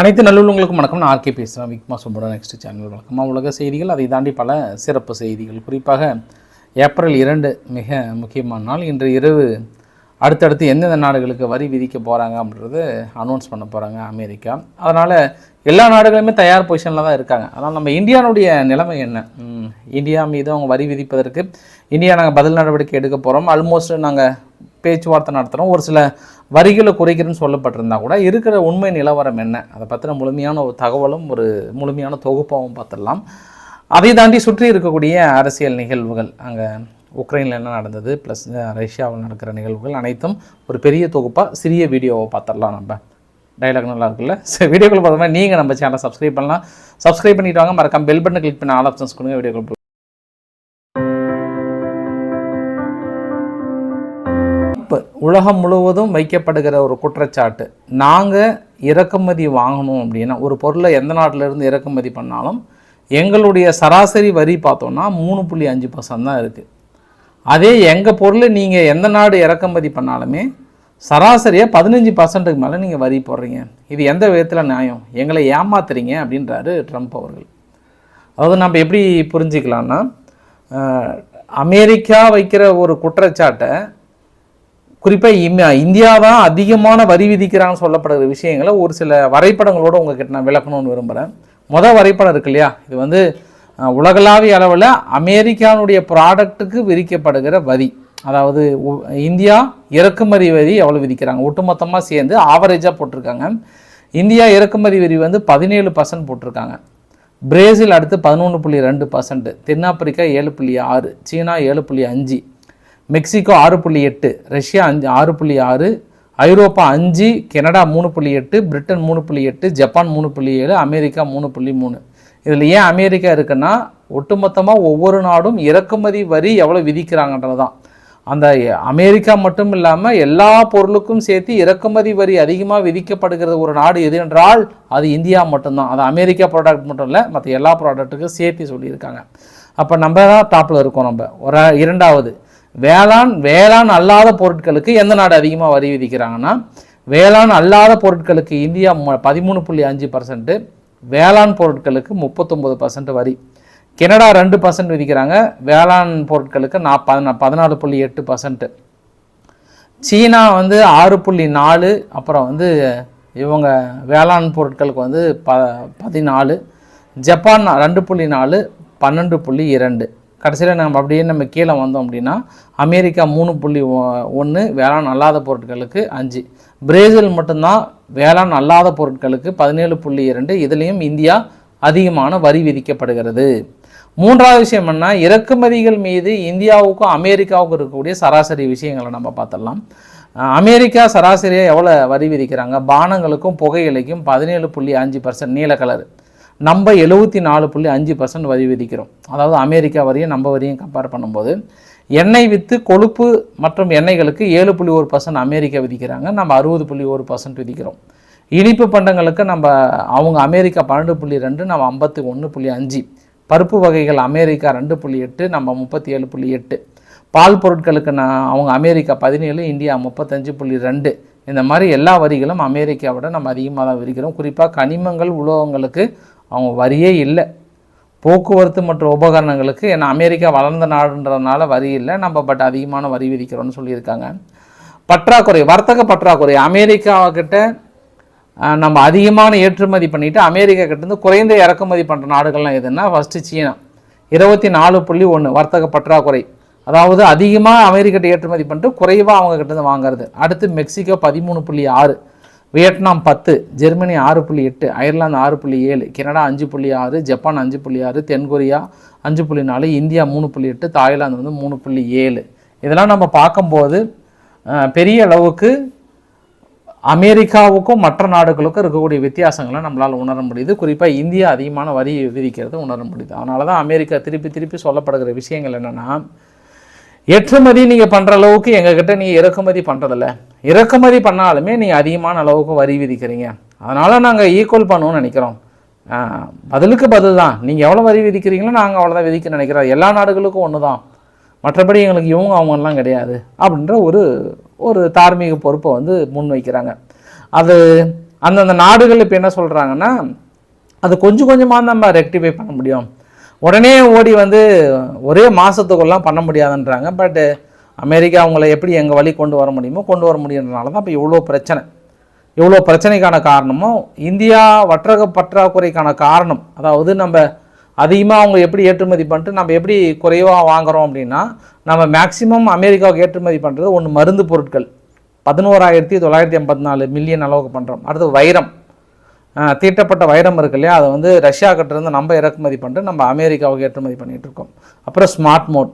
அனைத்து நல்லுள்ளவங்களுக்கும் வணக்கம். நான் ஆர்கே பேசுகிறேன் விக்மா சுப்போட நெக்ஸ்ட் சேனல் வழக்கமாக உலக செய்திகள். அதை தாண்டி பல சிறப்பு செய்திகள். குறிப்பாக ஏப்ரல் இரண்டு மிக முக்கியமான நாள். இன்று இரவு அடுத்தடுத்து எந்தெந்த நாடுகளுக்கு வரி விதிக்க போகிறாங்க அப்படின்றது அனௌன்ஸ் பண்ண போகிறாங்க அமெரிக்கா. அதனால் எல்லா நாடுகளுமே தயார் பொசிஷனில் தான் இருக்காங்க. அதனால் நம்ம இந்தியாவுடைய நிலைமை என்ன? இந்தியா மீது அவங்க வரி விதிப்பதற்கு இந்தியா நாங்கள் பதில் நடவடிக்கை எடுக்க போகிறோம் ஆல்மோஸ்ட் நாங்கள் பேச்சுவார்த்தை நடத்துகிறோம் ஒரு சில வரிகளை குறைக்கிறேன்னு சொல்லப்பட்டிருந்தா கூட இருக்கிற உண்மை நிலவரம் என்ன? அதை பற்றின முழுமையான ஒரு தகவலும் ஒரு முழுமையான தொகுப்பாகவும் பார்த்துடலாம். அதை தாண்டி சுற்றி இருக்கக்கூடிய அரசியல் நிகழ்வுகள் அங்கே உக்ரைனில் என்ன நடந்தது ப்ளஸ் ரஷ்யாவில் நடக்கிற நிகழ்வுகள் அனைத்தும் ஒரு பெரிய தொகுப்பாக சிறிய வீடியோவை பார்த்துடலாம் நம்ம. டைலாக் நல்லா இருக்குல்ல? சரி வீடியோக்குள்ள பார்த்தோம்னா நீங்கள் நம்ம சேனலை சப்ஸ்கிரைப் பண்ணலாம். சப்ஸ்கிரைப் பண்ணிவிட்டு வாங்க. மறக்காம பெல் பட்டனை கிளிக் பண்ண ஆல் ஆப்ஷன்ஸ் கொடுங்க வீடியோக்குள்ள உலகம் முழுவதும் வைக்கப்படுகிற ஒரு குற்றச்சாட்டு. நாங்கள் இறக்குமதி வாங்கணும் அப்படின்னா ஒரு பொருளை எந்த நாட்டிலேருந்து இறக்குமதி பண்ணாலும் எங்களுடைய சராசரி வரி பார்த்தோன்னா மூணு புள்ளி அஞ்சு பர்சன்ட் தான் இருக்குது அதே எங்கள் பொருளை நீங்கள் எந்த நாடு இறக்குமதி பண்ணாலுமே சராசரியாக பதினஞ்சு பர்சன்ட்டுக்கு மேலே நீங்கள் வரி போடுறீங்க. இது எந்த விதத்தில் நியாயம்? எங்களை ஏமாத்துறீங்க அப்படின்றாரு ட்ரம்ப் அவர்கள். அதாவது நம்ம எப்படி புரிஞ்சுக்கலாம்னா அமெரிக்கா வைக்கிற ஒரு குற்றச்சாட்டை குறிப்பாக இம் இந்தியா தான் அதிகமான வரி விதிக்கிறான்னு சொல்லப்படுகிற விஷயங்களை ஒரு சில வரைபடங்களோடு உங்ககிட்ட நான் விளக்கணும்னு விரும்புகிறேன் மொதல் வரைபடம் இருக்கு இல்லையா? இது வந்து உலகளாவிய அளவில் அமெரிக்கானுடைய ப்ராடக்ட்டுக்கு விதிக்கப்படுகிற வரி. அதாவது இந்தியா இறக்குமதி வரி எவ்வளோ விதிக்கிறாங்க? ஒட்டுமொத்தமாக சேர்ந்து ஆவரேஜாக போட்டிருக்காங்க. இந்தியா இறக்குமதி வரி வந்து பதினேழு பர்சன்ட் போட்டிருக்காங்க. பிரேசில் அடுத்து பதினொன்று புள்ளி ரெண்டு பர்சன்ட் தென்னாப்பிரிக்கா ஏழு புள்ளி ஆறு சீனா ஏழு புள்ளி அஞ்சு மெக்சிகோ ஆறு புள்ளி எட்டு ரஷ்யா அஞ்சு ஆறு புள்ளி ஆறு ஐரோப்பா அஞ்சு கனடா மூணு புள்ளி எட்டு பிரிட்டன் மூணு புள்ளி எட்டு ஜப்பான் மூணு புள்ளி ஏழு அமெரிக்கா மூணு புள்ளி மூணு. இதில் ஏன் அமெரிக்கா இருக்குன்னா ஒட்டுமொத்தமாக ஒவ்வொரு நாடும் இறக்குமதி வரி எவ்வளோ விதிக்கிறாங்கன்றது தான் அந்த அமெரிக்கா மட்டும் இல்லாமல் எல்லா பொருளுக்கும் சேர்த்து இறக்குமதி வரி அதிகமாக விதிக்கப்படுகிறது ஒரு நாடு எது என்றால் அது இந்தியா மட்டும்தான். அது அமெரிக்கா ப்ராடக்ட் மட்டும் இல்லை மற்ற எல்லா ப்ராடக்ட்டுக்கும் சேர்த்து சொல்லியிருக்காங்க. அப்போ நம்ம தான் டாப்பில் இருக்கோம் நம்ம. ஒரு இரண்டாவது வேளாண் வேளாண் அல்லாத பொருட்களுக்கு எந்த நாடு அதிகமாக வரி விதிக்கிறாங்கன்னா வேளாண் அல்லாத பொருட்களுக்கு இந்தியா பதிமூணு புள்ளி அஞ்சு பர்சன்ட்டு வேளாண் பொருட்களுக்கு முப்பத்தொம்பது பர்சன்ட் வரி. கனடா ரெண்டு பர்சன்ட் விதிக்கிறாங்க வேளாண் பொருட்களுக்கு நான் பதினா பதினாலு புள்ளி எட்டு பர்சன்ட்டு சீனா வந்து ஆறு புள்ளி நாலு அப்புறம் வந்து இவங்க வேளாண் பொருட்களுக்கு வந்து ப பதினாலு. ஜப்பான் ரெண்டு புள்ளி நாலு பன்னெண்டு புள்ளி இரண்டு. கடைசியில் நம்ம அப்படியே நம்ம கீழே வந்தோம் அப்படின்னா அமெரிக்கா மூணு புள்ளி ஒன்று வேளாண் அல்லாத பொருட்களுக்கு அஞ்சு. பிரேசில் மட்டும்தான் வேளாண் அல்லாத பொருட்களுக்கு பதினேழு புள்ளி இரண்டு. இதுலேயும் இந்தியா அதிகமான வரி விதிக்கப்படுகிறது. மூன்றாவது விஷயம் என்ன இறக்குமதிகள் மீது இந்தியாவுக்கும் அமெரிக்காவுக்கும் இருக்கக்கூடிய சராசரி விஷயங்களை நம்ம பார்த்துடலாம். அமெரிக்கா சராசரியாக எவ்வளோ வரி விதிக்கிறாங்க? பானங்களுக்கும் புகையிலைக்கும் பதினேழு புள்ளி அஞ்சு பர்சன்ட் நீல கலர் நம்ம எழுபத்தி நாலு புள்ளி அஞ்சு பர்சன்ட் வரி விதிக்கிறோம். அதாவது அமெரிக்கா வரியும் நம்ம வரியும் கம்பேர் பண்ணும்போது எண்ணெய் விற்று கொழுப்பு மற்றும் எண்ணெய்களுக்கு ஏழு புள்ளி ஒரு பர்சன்ட் அமெரிக்கா விதிக்கிறாங்க. நம்ம அறுபது புள்ளி ஒரு பர்சன்ட் விதிக்கிறோம். இனிப்பு பண்டங்களுக்கு நம்ம அவங்க அமெரிக்கா பன்னெண்டு புள்ளி ரெண்டு நம்ம ஐம்பத்தி ஒன்று புள்ளி அஞ்சு. பருப்பு வகைகள் அமெரிக்கா ரெண்டு புள்ளி எட்டு நம்ம முப்பத்தி ஏழு புள்ளி எட்டு. பால் பொருட்களுக்கு நான் அவங்க அமெரிக்கா பதினேழு இந்தியா முப்பத்தஞ்சு புள்ளி ரெண்டு. இந்த மாதிரி எல்லா வரிகளும் அமெரிக்காவோட நம்ம அதிகமாக தான் விரிக்கிறோம். குறிப்பாக கனிமங்கள் உலோகங்களுக்கு அவங்க வரியே இல்லை. போக்குவரத்து மற்றும் உபகரணங்களுக்கு ஏன்னா அமெரிக்கா வளர்ந்த நாடுன்றதுனால வரி இல்லை. நம்ம பட் அதிகமான வரி விதிக்கிறோம்னு சொல்லியிருக்காங்க. பற்றாக்குறை வர்த்தக பற்றாக்குறை. அமெரிக்கா நம்ம அதிகமான ஏற்றுமதி பண்ணிவிட்டு அமெரிக்கா கிட்டேருந்து குறைந்த இறக்குமதி பண்ணுற நாடுகள்லாம் எதுன்னா ஃபஸ்ட்டு சீனா. இருபத்தி நாலு புள்ளி ஒன்று வர்த்தக பற்றாக்குறை. அதாவது அதிகமாக அமெரிக்கிட்ட ஏற்றுமதி பண்ணிட்டு குறைவாக அவங்க வாங்குறது. அடுத்து மெக்சிகோ பதிமூணு புள்ளி ஆறு வியட்நாம் பத்து ஜெர்மனி ஆறு புள்ளி எட்டு அயர்லாந்து ஆறு புள்ளி ஏழு கனடா அஞ்சு புள்ளி ஆறு ஜப்பான் அஞ்சு புள்ளி ஆறு தென்கொரியா அஞ்சு புள்ளி நாலு இந்தியா மூணு புள்ளி எட்டு தாய்லாந்து வந்து மூணு புள்ளி ஏழு. இதெல்லாம் நம்ம பார்க்கும்போது பெரிய அளவுக்கு அமெரிக்காவுக்கும் மற்ற நாடுகளுக்கும் இருக்கக்கூடிய வித்தியாசங்களை நம்மளால் உணர முடியுது. குறிப்பாக இந்தியா அதிகமான வரி விதிக்கிறது உணர முடியுது. அதனால தான் அமெரிக்கா திருப்பி திருப்பி சொல்லப்படுகிற விஷயங்கள் என்னென்னா ஏற்றுமதி நீங்கள் பண்ணுற அளவுக்கு எங்ககிட்ட நீங்கள் இறக்குமதி பண்ணுறதில்ல இறக்குமதி பண்ணாலுமே நீங்கள் அதிகமான அளவுக்கு வரி விதிக்கிறீங்க. அதனால் நாங்கள் ஈக்குவல் பண்ணுவோம்னு நினைக்கிறோம். பதிலுக்கு பதில் தான். நீங்கள் எவ்வளோ வரி விதிக்கிறீங்களோ நாங்கள் அவ்வளோதான் விதிக்க நினைக்கிறோம். எல்லா நாடுகளுக்கும் ஒன்று தான் மற்றபடி எங்களுக்கு இவங்க அவங்கெல்லாம் கிடையாது. அப்படின்ற ஒரு ஒரு தார்மீக பொறுப்பை வந்து முன்வைக்கிறாங்க. அது அந்தந்த நாடுகள் இப்போ என்ன சொல்கிறாங்கன்னா அது கொஞ்சம் கொஞ்சமாக நம்ம ரெக்டிஃபை பண்ண முடியும். உடனே ஓடி வந்து ஒரே மாதத்துக்குள்ளலாம் பண்ண முடியாதுன்றாங்க. பட்டு அமெரிக்கா அவங்கள எப்படி எங்கள் வழி கொண்டு வர முடியுமோ கொண்டு வர முடியுன்றனால தான் இப்போ இவ்வளோ பிரச்சனை. இவ்வளோ பிரச்சனைக்கான காரணமும் இந்தியா வர்த்தக பற்றாக்குறைக்கான காரணம் அதாவது நம்ம அதிகமாக அவங்க எப்படி ஏற்றுமதி பண்ணிட்டு நம்ம எப்படி குறைவாக வாங்குகிறோம் அப்படின்னா நம்ம மேக்சிமம் அமெரிக்காவுக்கு ஏற்றுமதி பண்ணுறது ஒன்று மருந்து பொருட்கள். பதினோராயிரத்தி தொள்ளாயிரத்தி எண்பத்தி நாலு மில்லியன் அளவுக்கு பண்ணுறோம் அடுத்து வைரம். தீட்டப்பட்ட வைரம் இருக்கு இல்லையா? அதை வந்து ரஷ்யா கிட்டேருந்து நம்ம இறக்குமதி பண்ணிட்டு நம்ம அமெரிக்காவுக்கு ஏற்றுமதி பண்ணிகிட்ருக்கோம் இருக்கோம். அப்புறம் ஸ்மார்ட் மோட்.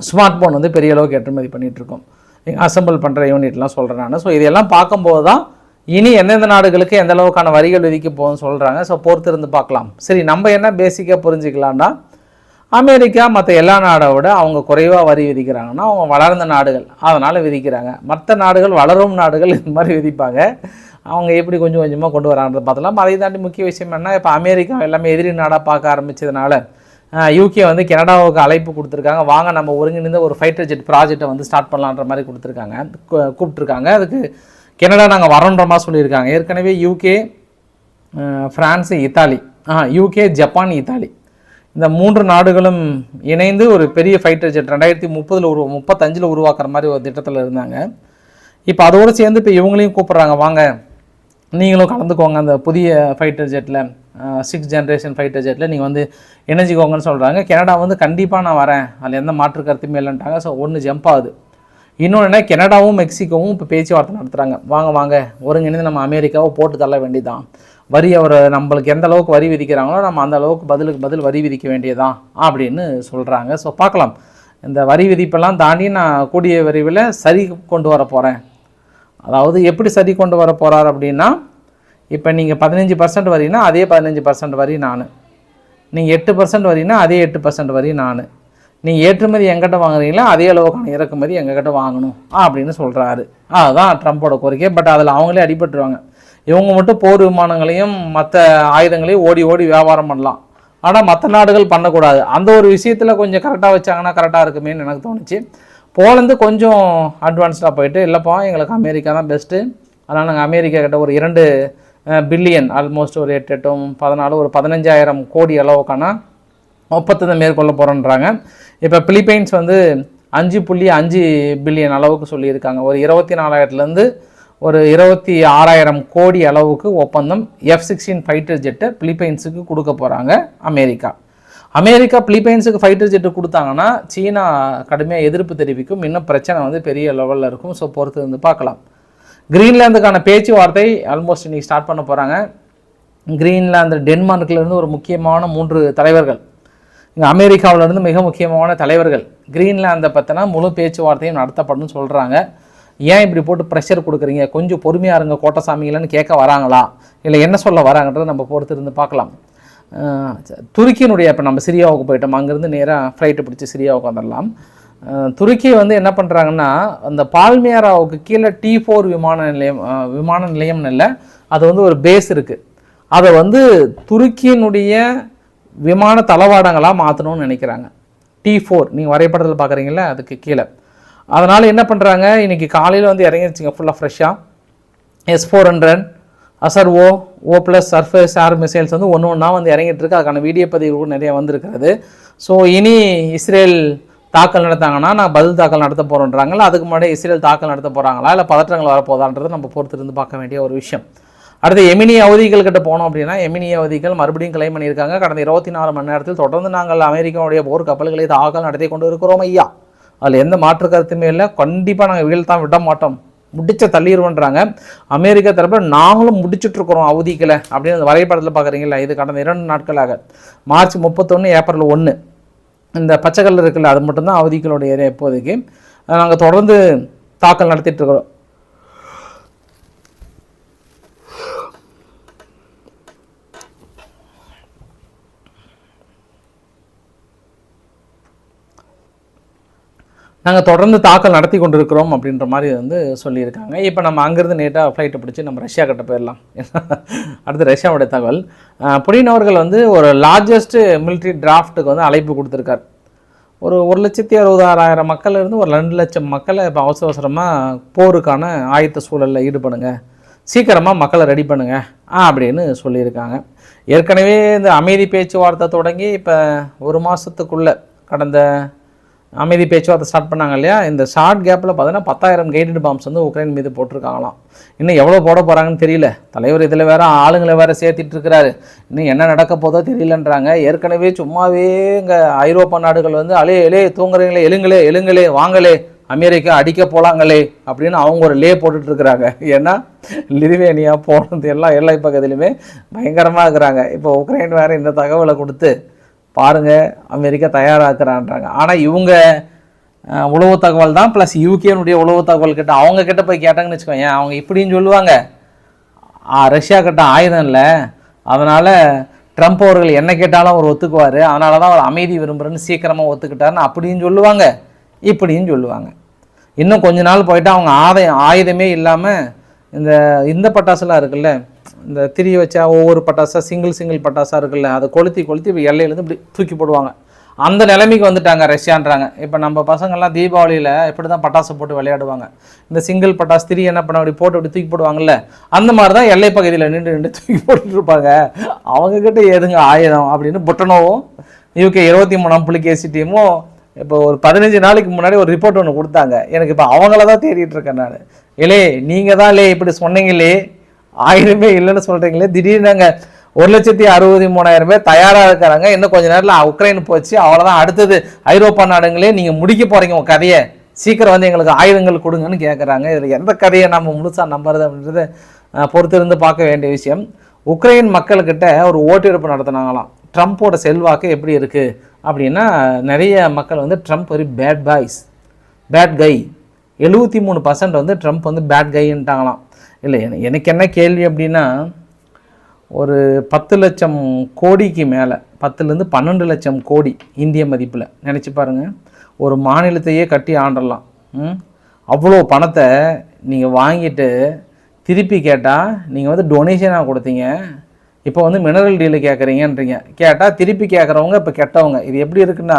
ஸ்மார்ட் ஃபோன் வந்து பெரிய அளவுக்கு ஏற்றுமதி பண்ணிகிட்ருக்கோம் இருக்கோம். அசெம்பிள் பண்ணுற யூனிட்லாம் சொல்கிறேன் நான். ஸோ இதெல்லாம் பார்க்கும்போது தான் இனி எந்தெந்த நாடுகளுக்கு எந்த அளவுக்கான வரிகள் விதிக்க போகும்னு சொல்கிறாங்க ஸோ பொறுத்து இருந்து பார்க்கலாம். சரி நம்ம என்ன பேசிக்காக புரிஞ்சுக்கலான்னா அமெரிக்கா மற்ற எல்லா நாடை விட அவங்க குறைவாக வரி விதிக்கிறாங்கன்னா அவங்க வளர்ந்த நாடுகள். அதனால் விதிக்கிறாங்க. மற்ற நாடுகள் வளரும் நாடுகள் இந்த மாதிரி விதிப்பாங்க. அவங்க எப்படி கொஞ்சம் கொஞ்சமாக கொண்டு வராங்கிறது பார்த்தலாம் அதை தாண்டி முக்கிய விஷயம் என்ன இப்போ அமெரிக்கா எல்லாமே எதிரி நாடாக பார்க்க ஆரம்பித்ததுனால யூகே வந்து கனடாவுக்கு அழைப்பு கொடுத்துருக்காங்க. வாங்க நம்ம ஒருங்கிணைந்த ஒரு ஃபைட்டர் ஜெட் ப்ராஜெக்ட்டை வந்து ஸ்டார்ட் பண்ணலான்ற மாதிரி கொடுத்துருக்காங்க. கூப்பிட்ருக்காங்க அதுக்கு கனடா நாங்கள் வரோன்ற மாதிரி சொல்லியிருக்காங்க. ஏற்கனவே யூகே ஃப்ரான்ஸு இத்தாலி ஆ யூகே ஜப்பான் இத்தாலி இந்த மூன்று நாடுகளும் இணைந்து ஒரு பெரிய ஃபைட்டர் ஜெட் ரெண்டாயிரத்தி முப்பதில் உரு முப்பத்தஞ்சில் உருவாக்குற மாதிரி ஒரு திட்டத்தில் இருந்தாங்க. இப்போ அதோடு சேர்ந்து இப்போ இவங்களையும் கூப்பிட்றாங்க. வாங்க நீங்களும் கலந்துக்கோங்க. அந்த புதிய ஃபைட்டர் ஜெட்டில் சிக்ஸ் ஜென்ரேஷன் ஃபைட்டர் ஜெட்டில் நீங்கள் வந்து இணைஞ்சிக்கோங்கன்னு சொல்கிறாங்க கனடா வந்து கண்டிப்பாக நான் வரேன். அதில் எந்த மாற்று கருத்துமே இல்லைன்ட்டாங்க. ஸோ ஒன்று ஜம்ப் ஆகுது. இன்னொன்று என்ன? கனடாவும் மெக்சிகோவும் இப்போ பேச்சுவார்த்தை நடத்துகிறாங்க வாங்க வாங்க. ஒருங்கிணைந்து நம்ம அமெரிக்காவை போட்டு தள்ள வேண்டியதான் வரி அவர் நம்மளுக்கு எந்த அளவுக்கு வரி விதிக்கிறாங்களோ நம்ம அந்த அளவுக்கு பதிலுக்கு பதில் வரி விதிக்க வேண்டியதான் அப்படின்னு சொல்கிறாங்க ஸோ பார்க்கலாம். இந்த வரி விதிப்பெல்லாம் தாண்டி நான் கூடிய விரைவில் சரி கொண்டு வர போகிறேன் அதாவது எப்படி சரி கொண்டு வர போகிறார் அப்படின்னா இப்போ நீங்கள் பதினஞ்சு பர்சன்ட் வரீங்கன்னா அதே பதினஞ்சு பர்சன்ட் வரி நான். நீங்கள் எட்டு பர்சன்ட் வரினா அதே எட்டு பர்சன்ட் வரி நான். நீங்கள் ஏற்றுமதி எங்கிட்ட வாங்குறீங்களோ அதே அளவுக்கான இறக்குமதி எங்ககிட்ட வாங்கணும் அப்படின்னு சொல்கிறாரு அதுதான் ட்ரம்ப்போட கோரிக்கை. பட் அதில் அவங்களே அடிபட்டுருவாங்க. இவங்க மட்டும் போர் விமானங்களையும் மற்ற ஆயுதங்களையும் ஓடி ஓடி வியாபாரம் பண்ணலாம். ஆனால் மற்ற நாடுகள் பண்ணக்கூடாது. அந்த ஒரு விஷயத்தில் கொஞ்சம் கரெக்டாக வச்சாங்கன்னா கரெக்டாக இருக்குமேன்னு எனக்கு தோணுச்சு. போலந்து கொஞ்சம் அட்வான்ஸ்டாக போயிட்டு இல்லைப்பா எங்களுக்கு அமெரிக்கா தான் பெஸ்ட்டு அதனால் நாங்கள் அமெரிக்கா கிட்ட ஒரு இரண்டு பில்லியன் ஆல்மோஸ்ட் ஒரு எட்டு எட்டும் பதினாலு ஒரு பதினஞ்சாயிரம் கோடி அளவுக்கான ஒப்பந்தத்தை மேற்கொள்ள போகிறோன்றாங்க இப்போ பிலிப்பைன்ஸ் வந்து அஞ்சு புள்ளி அஞ்சு பில்லியன் அளவுக்கு சொல்லியிருக்காங்க. ஒரு இருபத்தி நாலாயிரத்துலேருந்து ஒரு இருபத்தி ஆறாயிரம் கோடி அளவுக்கு ஒப்பந்தம் எஃப் சிக்ஸ்டீன் ஃபைட்டர் ஜெட்டை பிலிப்பைன்ஸுக்கு கொடுக்க போகிறாங்க அமெரிக்கா. அமெரிக்கா பிலிப்பைன்ஸுக்கு ஃபைட்டர் ஜெட்டு கொடுத்தாங்கன்னா சீனா கடுமையாக எதிர்ப்பு தெரிவிக்கும். இன்னும் பிரச்சனை வந்து பெரிய லெவலில் இருக்கும். ஸோ பொறுத்து வந்து பார்க்கலாம். கிரீன்லாந்துக்கான பேச்சுவார்த்தை ஆல்மோஸ்ட் இன்னைக்கு ஸ்டார்ட் பண்ண போகிறாங்க கிரீன்லாந்து டென்மார்க்லேருந்து ஒரு முக்கியமான மூன்று தலைவர்கள். இங்கே அமெரிக்காவிலேருந்து மிக முக்கியமான தலைவர்கள். கிரீன்லாந்தை பற்றினா முழு பேச்சுவார்த்தையும் நடத்தப்படும் சொல்கிறாங்க ஏன் இப்படி போட்டு ப்ரெஷர் கொடுக்குறீங்க? கொஞ்சம் பொறுமையாக இருங்க கோட்டசாமிகளன்னு கேட்க வராங்களா? இல்லை என்ன சொல்ல வராங்கன்றதை நம்ம பொறுத்து இருந்து பார்க்கலாம். துருக்கியினுடைய இப்போ நம்ம சிரியாவுக்கு போயிட்டோம். அங்கேருந்து நேராக ஃப்ளைட்டு பிடிச்சி சிரியாவுக்கு வந்துடலாம் துருக்கி வந்து என்ன பண்ணுறாங்கன்னா அந்த பால்மியாராவுக்கு கீழே டி ஃபோர் விமான நிலையம் விமான நிலையம்னு இல்லை அது வந்து ஒரு பேஸ் இருக்குது அதை வந்து துருக்கியினுடைய விமான தளவாடங்களாக மாற்றணும்னு நினைக்கிறாங்க. டி ஃபோர் நீங்கள் வரைபடத்தில் பார்க்குறீங்களே அதுக்கு கீழே. அதனால் என்ன பண்ணுறாங்க இன்றைக்கி காலையில் வந்து இறங்கிருச்சுங்க ஃபுல்லாக ஃப்ரெஷ்ஷாக எஸ் ஃபோர் ஹண்ட்ரட் அசர் ஓ ஓ ப்ளஸ் சர்ஃபேஸ் ஏர் மிசைல்ஸ் வந்து ஒன்று ஒன்றா வந்து இறங்கிட்டு இருக்கு அதுக்கான வீடியோ பதிவு கூட நிறைய வந்திருக்கிறது. ஸோ இனி இஸ்ரேல் தாக்கல் நடத்தாங்கன்னா நான் பதில் தாக்கல் நடத்த போகிறோன்றாங்களா அதுக்கு முன்னாடி இஸ்ரேல் தாக்கல் நடத்த போகிறாங்களா இல்லை பதற்றங்கள் வரப்போதான்றதை நம்ம பொறுத்திருந்து பார்க்க வேண்டிய ஒரு விஷயம். அடுத்து எமினி அவதிகள் கிட்ட போனோம் அப்படின்னா எமினி அவதிகள் மறுபடியும் கிளைம் பண்ணியிருக்காங்க. கடந்த இருபத்தி நாலு மணி நேரத்தில் தொடர்ந்து நாங்கள் அமெரிக்காவுடைய போர் கப்பல்களை தாக்கல் நடத்தி கொண்டு இருக்கிறோம் ஐயா. அதில் எந்த மாற்று கருத்துமே இல்லை. கண்டிப்பாக நாங்கள் வீழ்த்தான் விட மாட்டோம். முடிச்ச தள்ளிடுவோன்றாங்க அமெரிக்கா தரப்பில் நாங்களும் முடிச்சுட்ருக்குறோம் இருக்கிறோம் அப்படின்னு அந்த வரைபடத்தில் பார்க்குறீங்களா இது கடந்த இரண்டு நாட்களாக. மார்ச் முப்பத்தொன்று ஏப்ரல் ஒன்று இந்த பச்சைக்கல் இருக்குல்ல அது மட்டும்தான் அவதிகளுடைய ஏரியா இப்போதைக்கு நாங்கள் தொடர்ந்து தாக்கல் நடத்திட்டு நாங்கள் தொடர்ந்து தாக்கல் நடத்தி கொண்டிருக்கிறோம் அப்படின்ற மாதிரி வந்து சொல்லியிருக்காங்க. இப்போ நம்ம அங்கேருந்து நேட்டாக ஃப்ளைட்டை பிடிச்சி நம்ம ரஷ்யா கிட்ட போயிடலாம். அடுத்து ரஷ்யாவுடைய தகவல். புடின் அவர்கள் வந்து ஒரு லார்ஜஸ்ட் மிலிட்ரி டிராஃப்ட்டுக்கு வந்து அழைப்பு கொடுத்துருக்கார். ஒரு ஒரு லட்சத்தி அறுபதாறாயிரம் மக்கள் இருந்து ஒரு ரெண்டு லட்சம் மக்களை இப்போ அவசர அவசரமாக போருக்கான ஆயத்த சூழலில் ஈடுபடுங்க. சீக்கிரமாக மக்களை ரெடி பண்ணுங்க அப்படின்னு சொல்லியிருக்காங்க. ஏற்கனவே இந்த அமைதி பேச்சுவார்த்தை தொடங்கி இப்போ ஒரு மாதத்துக்குள்ளே கடந்த அமைதி பேச்சுவார்த்தை ஸ்டார்ட் பண்ணாங்க இல்லையா? இந்த ஷார்ட் கேப்பில் பார்த்தீங்கன்னா பத்தாயிரம் கைடட் பாம்ஸ் வந்து உக்ரைன் மீது போட்டிருக்காங்களாம். இன்னும் எவ்வளோ போட போகிறாங்கன்னு தெரியல. தலைவர் இதில் வேற ஆளுங்களை வேறு சேர்த்திட்டு இருக்கிறாரு இன்னும் என்ன நடக்க போதோ தெரியலன்றாங்க. ஏற்கனவே சும்மாவே இங்கே ஐரோப்பா நாடுகள் வந்து அலே எலே தூங்குறீங்களே எழுங்களே எழுங்களே வாங்களே அமெரிக்கா அடிக்க போலாங்களே அப்படின்னு அவங்க ஒரு லே போட்டுட்ருக்குறாங்க ஏன்னா லிதுவேனியா போனது எல்லாம் எல்லா பக்கத்துலையுமே பயங்கரமாக இருக்கிறாங்க. இப்போ உக்ரைன் வேறு இந்த தகவலை கொடுத்து பாருங்கள் அமெரிக்கா தயாராக்குறான்றாங்க. ஆனால் இவங்க உளவு தகவல் தான் ப்ளஸ் யூகேனுடைய உளவு தகவல் கிட்ட அவங்க கிட்ட போய் கேட்டாங்கன்னு வச்சுக்கோங்க அவங்க இப்படின்னு சொல்லுவாங்க. ரஷ்யா கிட்ட ஆயுதம் இல்லை. அதனால் ட்ரம்ப் அவர்கள் என்ன கேட்டாலும் அவர் ஒத்துக்குவார். அதனால தான் அவர் அமைதி விரும்புகிறேன்னு சீக்கிரமாக ஒத்துக்கிட்டாருன்னு அப்படின்னு சொல்லுவாங்க. இப்படின்னு சொல்லுவாங்க. இன்னும் கொஞ்ச நாள் போயிட்டு அவங்க ஆதாயம் ஆயுதமே இல்லாமல் இந்த இந்த பட்டாசுலாம் இருக்குல்ல இந்த திரி வச்சா ஒவ்வொரு பட்டாசா சிங்கிள் சிங்கிள் பட்டாசா இருக்குல்ல அதை கொளுத்தி கொளுத்தி இப்போ எல்லையிலேருந்து இப்படி தூக்கி போடுவாங்க. அந்த நிலைமைக்கு வந்துட்டாங்க ரஷ்யான்றாங்க. இப்போ நம்ம பசங்கள்லாம் தீபாவளியில் இப்படி தான் பட்டாசு போட்டு விளையாடுவாங்க. இந்த சிங்கிள் பட்டாசு திரி என்ன பண்ண அப்படி போட்டு அப்படி தூக்கி போடுவாங்கல்ல அந்த மாதிரி தான் எல்லை பகுதியில் நின்று நின்று தூக்கி போட்டுருப்பாங்க அவங்கக்கிட்ட ஏதுங்க ஆயுதம் அப்படின்னு புட்டனோவும் யூகே இருபத்தி மூணாம் புலிகேசி டீமும் இப்போ ஒரு பதினஞ்சு நாளைக்கு முன்னாடி ஒரு ரிப்போர்ட் ஒன்று கொடுத்தாங்க. எனக்கு இப்போ அவங்கள தான் தேடிட்டு இருக்கேன் நான். இலே நீங்கள் தான் இல்லையே இப்படி சொன்னீங்களே ஆயிரமே இல்லைன்னு சொல்கிறீங்களே திடீர்னு நாங்கள் ஒரு லட்சத்தி அறுபத்தி மூணாயிரம் பேர் தயாராக இருக்கிறாங்க இன்னும் கொஞ்சம் நேரத்தில் உக்ரைன் போச்சு. அவ்வளோதான் அடுத்தது ஐரோப்பா நாடுங்களே நீங்கள் முடிக்க போகிறீங்க உங்கள் கதையை. சீக்கிரம் வந்து எங்களுக்கு ஆயுதங்கள் கொடுங்கன்னு கேட்குறாங்க இதில் எந்த கதையை நம்ம முழுசாக நம்புறது அப்படின்றத பொறுத்திருந்து பார்க்க வேண்டிய விஷயம். உக்ரைன் மக்கள்கிட்ட ஒரு ஓட்டெடுப்பு நடத்தினாங்களாம். ட்ரம்ப்போட செல்வாக்கு எப்படி இருக்குது அப்படின்னா நிறைய மக்கள் வந்து Trump very bad boys bad guy எழுபத்தி மூணு பர்சன்ட் வந்து ட்ரம்ப் வந்து பேட் கைன்ட்டாங்களாம் இல்லை எனக்கு என்ன கேள்வி அப்படின்னா ஒரு பத்து லட்சம் கோடிக்கு மேலே பத்துலேருந்து பன்னெண்டு லட்சம் கோடி இந்திய மதிப்பில் நினச்சி பாருங்கள் ஒரு மாநிலத்தையே கட்டி ஆண்டலாம் ம்? அவ்வளோ பணத்தை நீங்கள் வாங்கிட்டு திருப்பி கேட்டால் நீங்கள் வந்து டொனேஷனாக கொடுத்தீங்க. இப்போ வந்து மினரல் டீலு கேட்குறீங்கன்றீங்க கேட்டால் திருப்பி கேட்குறவங்க இப்போ கெட்டவங்க. இது எப்படி இருக்குன்னா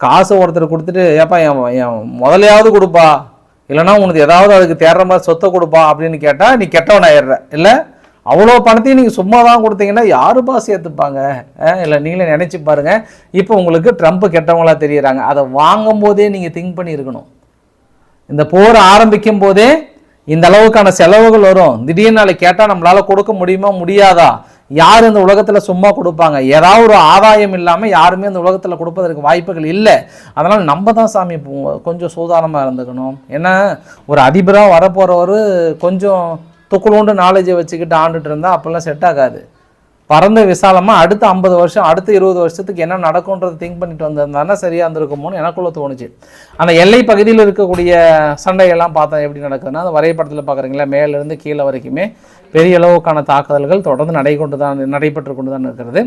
காசு ஒருத்தர் கொடுத்துட்டு ஏப்பா என் என் முதலையாவது கொடுப்பா. இல்லைன்னா உனக்கு ஏதாவது அதுக்கு தேடுற மாதிரி சொத்தை கொடுப்பா அப்படின்னு கேட்டால் நீ கெட்டவன் ஆயிடுற. இல்லை அவ்வளோ பணத்தையும் நீங்கள் சும்மா தான் கொடுத்தீங்கன்னா யாருப்பா சேர்த்துப்பாங்க? இல்லை நீங்களே நினச்சி பாருங்கள் இப்போ உங்களுக்கு ட்ரம்ப் கெட்டவங்களாக தெரியுறாங்க. அதை வாங்கும் போதே நீங்கள் திங்க் பண்ணியிருக்கணும் இந்த போர் ஆரம்பிக்கும் போதே இந்த அளவுக்கான செலவுகள் வரும். திடீர்னு நாளைக்கு கேட்டால் நம்மளால கொடுக்க முடியுமா? முடியாதா? யார் இந்த உலகத்தில் சும்மா கொடுப்பாங்க? ஏதாவது ஒரு ஆதாயம் இல்லாமல் யாருமே இந்த உலகத்தில் கொடுப்பதற்கு வாய்ப்புகள் இல்லை. அதனால் நம்ம தான் சாமி கொஞ்சம் சூதானமாக இருந்துக்கணும். ஏன்னா ஒரு அதிபராக வரப்போகிறவர் கொஞ்சம் துக்குளோண்டு நாலேஜை வச்சுக்கிட்டு ஆண்டுட்டு இருந்தால் அப்போல்லாம் செட் ஆகாது. பறந்த விசாலமாக அடுத்த ஐம்பது வருஷம் அடுத்த இருபது வருஷத்துக்கு என்ன நடக்கும்ன்றதை திங்க் பண்ணிட்டு வந்திருந்தாருன்னா சரியாக இருந்திருக்குமோன்னு எனக்குள்ள தோணுச்சு. அந்த எல்லை பகுதியில் இருக்கக்கூடிய சண்டையெல்லாம் பார்த்தா எப்படி நடக்குதுன்னா அந்த வரைபடத்தில் பார்க்குறீங்களா மேலேருந்து கீழே வரைக்குமே பெரிய அளவுக்கான தாக்குதல்கள் தொடர்ந்து நடைகொண்டு தான் நடைபெற்று கொண்டு தான் இருக்கிறது.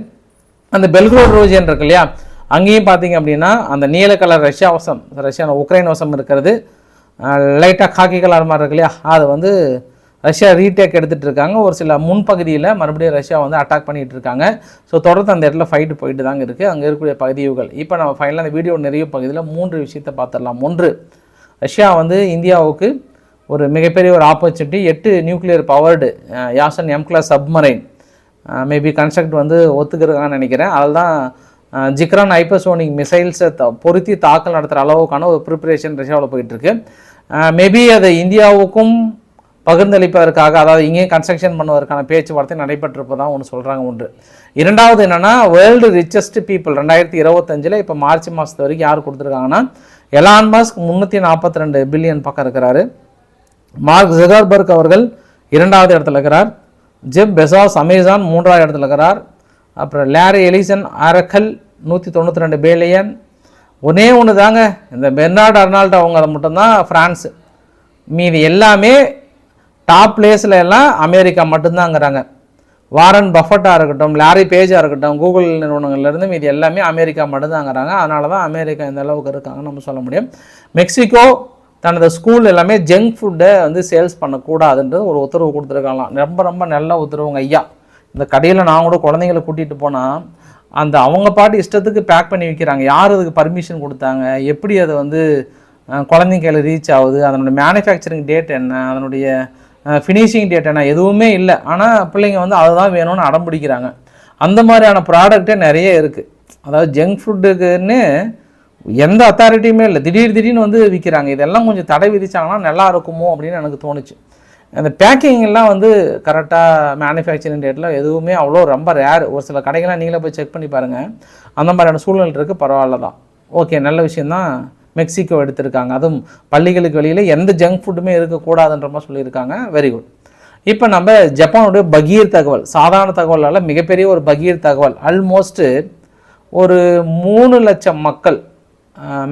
அந்த பெல்க்ரோட் ரோஜியன் இருக்கு இல்லையா அங்கேயும் பார்த்தீங்க அப்படின்னா அந்த நீல கலர் ரஷ்யா வசம் ரஷ்யா உக்ரைன் வசம் இருக்கிறது. லைட்டாக காக்கி கலர் மாதிரி இருக்கு இல்லையா அது வந்து ரஷ்யா ரீடேக் எடுத்துகிட்டு இருக்காங்க. ஒரு சில முன்பகுதியில் மறுபடியும் ரஷ்யா வந்து அட்டாக் பண்ணிகிட்டு இருக்காங்க. ஸோ தொடர்ந்து அந்த இடத்துல ஃபைட்டு போயிட்டு தாங்க இருக்குது அங்கே இருக்கக்கூடிய பகுதிகள் இப்போ நம்ம ஃபைனலாக அந்த வீடியோ நிறைய பகுதியில் மூன்று விஷயத்தை பார்த்துடலாம். ஒன்று ரஷ்யா வந்து இந்தியாவுக்கு ஒரு மிகப்பெரிய ஒரு ஆப்பர்ச்சுனிட்டி எட்டு nuclear powered Yasen M class submarine maybe construct வந்து ஒத்துக்கிறதுக்கான்னு நினைக்கிறேன். அதில் தான் ஜிக்ரான் ஹைப்பர்சோனிக் மிசைல்ஸை த பொருத்தி தாக்கல் நடத்துகிற அளவுக்கான ஒரு ப்ரிப்பரேஷன் ரஷ்யாவில் போயிட்டுருக்கு மேபி அதை இந்தியாவுக்கும் பகிர்ந்தளிப்பதற்காக அதாவது இங்கேயும் கன்ஸ்ட்ரக்ஷன் பண்ணுவதற்கான பேச்சுவார்த்தை நடைபெற்றிருப்பதாக ஒன்று சொல்கிறாங்க ஒன்று. இரண்டாவது என்னென்னா வேர்ல்டு ரிச்சஸ்ட் பீப்புள் ரெண்டாயிரத்தி இருபத்தஞ்சில் இப்போ மார்ச் மாதத்து வரைக்கும் யார் கொடுத்துருக்காங்கன்னா எலான் மாஸ்க் முந்நூற்றி நாற்பத்தி ரெண்டு பில்லியன் பக்கம் இருக்கிறாரு. மார்க் ஜெகர்பர்க் அவர்கள் இரண்டாவது இடத்துல இருக்கிறார். ஜெப் பெசாஸ் அமேசான் மூன்றாவது இடத்துல இருக்கிறார். அப்புறம் லேரி எலிசன் அரக்கல் நூற்றி தொண்ணூற்றி ரெண்டு பில்லியன் ஒன்றே ஒன்று தாங்க இந்த பெர்னார்ட் அர்னால்டோ அவங்க மட்டும்தான் ஃப்ரான்ஸு மீதி எல்லாமே டாப் பிளேஸில் எல்லாம் அமெரிக்கா மட்டும்தாங்கிறாங்க. வாரன் பஃபட்டாக இருக்கட்டும் லாரி பேஜாக இருக்கட்டும் கூகுள் நிறுவனங்கள்லேருந்து மீதி எல்லாமே அமெரிக்கா மட்டும்தாங்கிறாங்க. அதனால தான் அமெரிக்கா இந்த அளவுக்கு இருக்காங்கன்னு நம்ம சொல்ல முடியும். மெக்சிகோ தனது ஸ்கூல் எல்லாமே ஜங்க் ஃபுட்டை வந்து சேல்ஸ் பண்ணக்கூடாதுன்றது ஒரு உத்தரவு கொடுத்துருக்காங்களாம். ரொம்ப ரொம்ப நல்ல உத்தரவுங்க ஐயா. இந்த கடையில் நான் கூட குழந்தைங்களை கூட்டிகிட்டு போனால் அந்த அவங்க பாட்டு இஷ்டத்துக்கு பேக் பண்ணி விற்கிறாங்க யார் அதுக்கு பர்மிஷன் கொடுத்தாங்க? எப்படி அதை வந்து குழந்தைங்க கையில் ரீச் ஆகுது? அதனுடைய மேனுஃபேக்சரிங் டேட் என்ன? அதனுடைய ஃபினிஷிங் டேட்டனா எதுவுமே இல்லை. ஆனால் பிள்ளைங்க வந்து அதுதான் வேணும்னு அடம் பிடிக்கிறாங்க. அந்த மாதிரியான ப்ராடக்ட்டே நிறைய இருக்குது அதாவது ஜங்க் ஃபுட்டுக்குன்னு எந்த அத்தாரிட்டியுமே இல்லை. திடீர் திடீர்னு வந்து விற்கிறாங்க இதெல்லாம் கொஞ்சம் தடை விதிச்சாங்கன்னா நல்லா இருக்குமோ அப்படின்னு எனக்கு தோணுச்சு. அந்த பேக்கிங் எல்லாம் வந்து கரெக்டாக மேனுஃபேக்சரிங் டேட்டில் எதுவுமே அவ்வளோ ரொம்ப ரேர் ஒரு சில கடைகள்லாம் நீங்களே போய் செக் பண்ணி பாருங்கள் அந்த மாதிரியான சூழ்நிலை இருக்குது பரவாயில்ல தான். ஓகே நல்ல விஷயந்தான் மெக்சிகோ எடுத்திருக்காங்க. அதுவும் பள்ளிகளுக்கு வெளியில் எந்த ஜங்க் ஃபுட்டுமே இருக்கக்கூடாதுன்ற மாதிரி சொல்லியிருக்காங்க. வெரி குட் இப்போ நம்ம ஜப்பானுடைய பகீர் தகவல் சாதாரண தகவலால் மிகப்பெரிய ஒரு பகீர் தகவல் ஆல்மோஸ்ட்டு ஒரு மூணு லட்சம் மக்கள்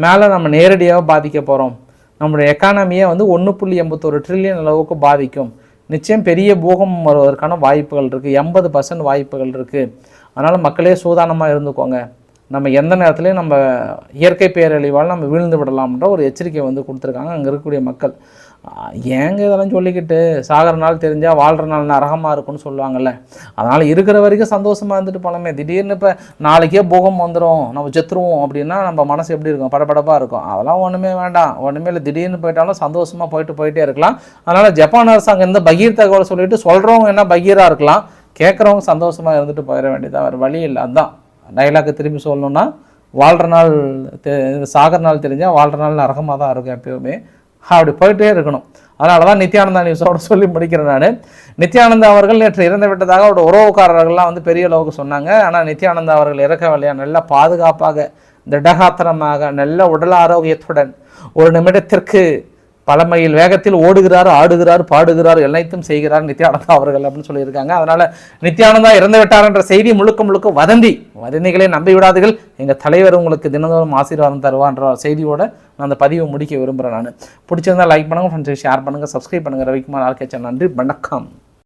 மேலே நம்ம நேரடியாக பாதிக்க போகிறோம் நம்மளுடைய எக்கானமியை வந்து ஒன்று புள்ளி எண்பத்தொரு ட்ரில்லியன் அளவுக்கு பாதிக்கும். நிச்சயம் பெரிய பூகம்பம் வருவதற்கான வாய்ப்புகள் இருக்குது எண்பது பர்சன்ட் வாய்ப்புகள் இருக்குது அதனால் மக்களே சூதானமாக இருந்துக்கோங்க. நம்ம எந்த நேரத்துலையும் நம்ம இயற்கை பேரழிவால் நம்ம வீழ்ந்து விடலாம்ன்ற ஒரு எச்சரிக்கை வந்து கொடுத்துருக்காங்க அங்கே இருக்கக்கூடிய மக்கள். ஏங்க இதெல்லாம் சொல்லிக்கிட்டு? சாகிற நாள் தெரிஞ்சால் வாழ்கிற நாள் நரகமாக இருக்கும்னு சொல்லுவாங்கல்ல. அதனால் இருக்கிற வரைக்கும் சந்தோஷமாக இருந்துட்டு போலாமே. திடீர்னு இப்போ நாளைக்கே போகம் வந்துடும் நம்ம செத்துருவோம் அப்படின்னா நம்ம மனசு எப்படி இருக்கும்? படபடப்பாக இருக்கும். அதெல்லாம் ஒன்றுமே வேண்டாம். ஒன்றுமே இல்லை. திடீர்னு போயிட்டாலும் சந்தோஷமாக போயிட்டு போயிட்டே இருக்கலாம். அதனால் ஜப்பான் அரசாங்கம் இந்த பகீர் தகவலை சொல்லிட்டு சொல்கிறவங்க என்ன பகீராக இருக்கலாம். கேட்குறவங்க சந்தோஷமாக இருந்துட்டு போயிட வேண்டியதாக வேறு வழி இல்லை. அதுதான் டைலாக்கு திரும்பி சொல்லணும்னா வாழ்கிற நாள் தெ- சாகிற நாள் தெரிஞ்சால் வாழ்கிற நாள் நரகமாக தான் இருக்கும் எப்பயுமே. அப்படி போயிட்டே இருக்கணும். அதனால தான் நித்யானந்தா நியூஸோட சொல்லி முடிக்கிறேன் நான். நித்யானந்தா அவர்கள் நேற்று இறந்து விட்டதாக அவரோட உறவுக்காரர்கள்லாம் வந்து பெரிய அளவுக்கு சொன்னாங்க. ஆனால் நித்யானந்தா அவர்கள் இறக்கவில்லையா நல்லா பாதுகாப்பாக திடகாத்திரமாக நல்ல உடல் ஆரோக்கியத்துடன் ஒரு நிமிடத்திற்கு பல மைல் வேகத்தில் ஓடுகிறார் ஆடுகிறார் பாடுகிறார் எல்லாத்தையும் செய்கிறார் நித்யானந்தா அவர்கள் அப்படின்னு சொல்லியிருக்காங்க. அதனால் நித்யானந்தா இறந்து விட்டார் என்ற செய்தி முழுக்க முழுக்க வதந்தி. வதந்திகளை நம்பி விடாதீர்கள் எங்கள் தலைவர் உங்களுக்கு தினந்தோறும் ஆசீர்வாதம் தருவான்ற செய்தியோட நான் அந்த பதிவை முடிக்க விரும்புகிறேன் நான். பிடிச்சிருந்தா லைக் பண்ணுங்கள் ஃப்ரெண்ட்ஸ் ஷேர் பண்ணுங்கள் சப்ஸ்கிரைப் பண்ணுங்கள் ரவிக்குமார் ஆர்கேச்சன் நன்றி வணக்கம்.